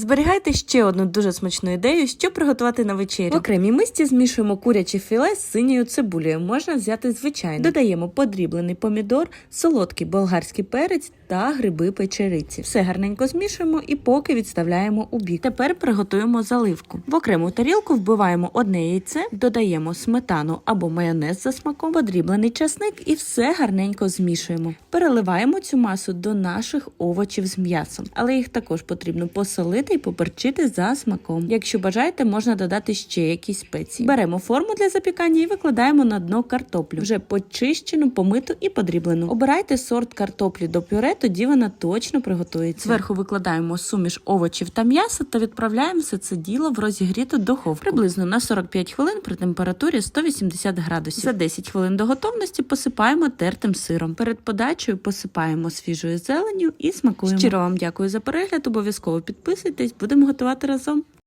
Зберігайте ще одну дуже смачну ідею, що приготувати на вечерю. В окремій мисці змішуємо куряче філе з синьою цибулею. Можна взяти звичайно. Додаємо подріблений помідор, солодкий болгарський перець та гриби печериці. Все гарненько змішуємо і поки відставляємо у бік. Тепер приготуємо заливку. В окрему тарілку вбиваємо одне яйце, додаємо сметану або майонез за смаком, подріблений часник і все гарненько змішуємо. Переливаємо цю масу до наших овочів з м'ясом, але їх також потрібно посолити і поперчити за смаком. Якщо бажаєте, можна додати ще якісь спеції. Беремо форму для запікання і викладаємо на дно картоплю, вже почищену, помиту і подріблену. Обирайте сорт картоплі до пюре, тоді вона точно приготується. Зверху викладаємо суміш овочів та м'яса та відправляємо все це діло в розігріту духовку приблизно на 45 хвилин при температурі 180 градусів. За 10 хвилин до готовності посипаємо тертим сиром. Перед подачею посипаємо свіжою зеленню і смакуємо. Щиро вам дякую за перегляд. Обов'язково підписуйтесь, будемо готувати разом.